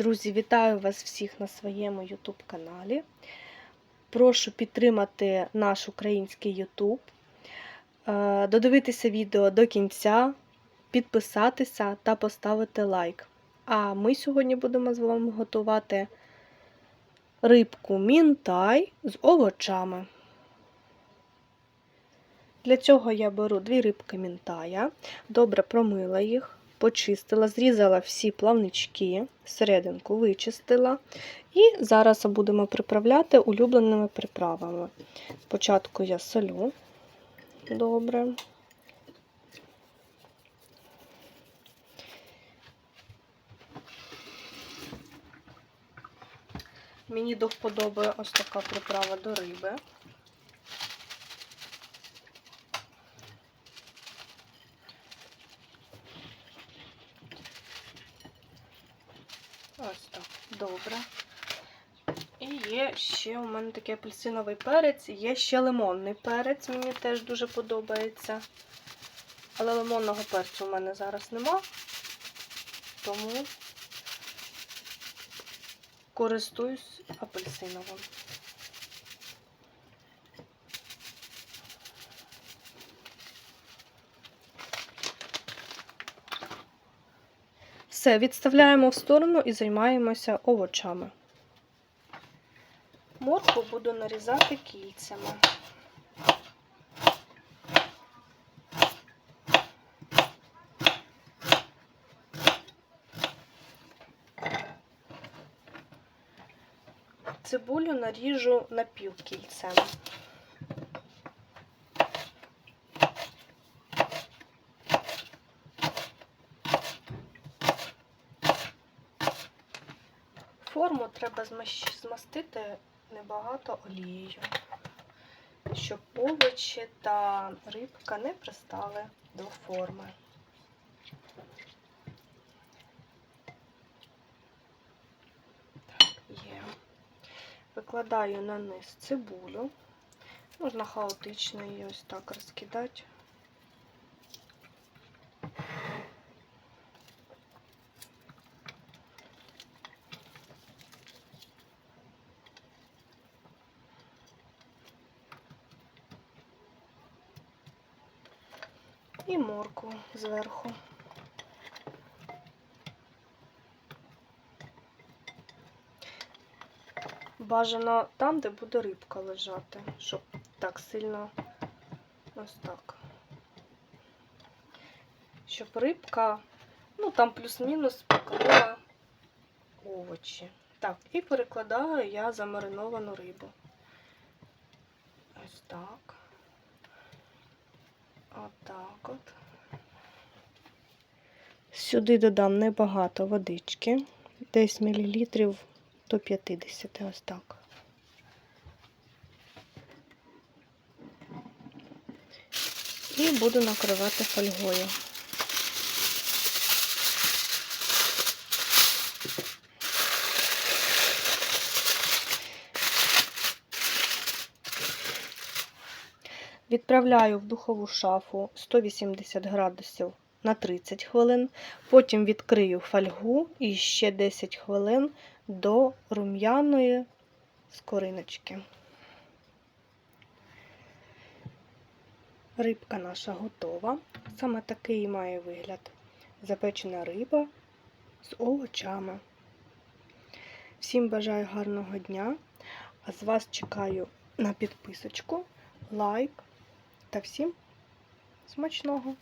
Друзі, вітаю вас всіх на своєму YouTube каналі. Прошу підтримати наш український YouTube, е, додивитися відео до кінця, підписатися та поставити лайк. А ми сьогодні будемо з вами готувати рибку мінтай з овочами. Для цього я беру дві рибки мінтая, добре промила їх, почистила, зрізала всі плавнички, серединку вичистила. І зараз будемо приправляти улюбленими приправами. Спочатку я солю добре. Мені до вподоби ось така приправа до риби. Ось так, добре. І є ще у мене такий апельсиновий перець, є ще лимонний перець, мені теж дуже подобається. Але лимонного перцю у мене зараз нема, тому користуюсь апельсиновим. Все, відставляємо в сторону і займаємося овочами. Моркву буду нарізати кільцями. Цибулю наріжу напівкільцем. Форму треба змастити небагато олією, щоб овочі та рибка не пристали до форми. Викладаю на низ цибулю. Можна хаотично її ось так розкидати. І морку зверху. Бажано там, де буде рибка лежати, щоб так сильно ось так. Щоб рибка, ну там плюс-мінус покрила овочі. Так, і перекладаю я замариновану рибу. Ось так. Отак от. Сюди додам небагато водички, десь мілілітрів до 50, ось так. І буду накривати фольгою. Відправляю в духову шафу 180 градусів на 30 хвилин, потім відкрию фольгу і ще 10 хвилин до рум'яної скориночки. Рибка наша готова. Саме такий має вигляд. Запечена риба з овочами. Всім бажаю гарного дня, а з вас чекаю на підписочку, лайк та всім смачного!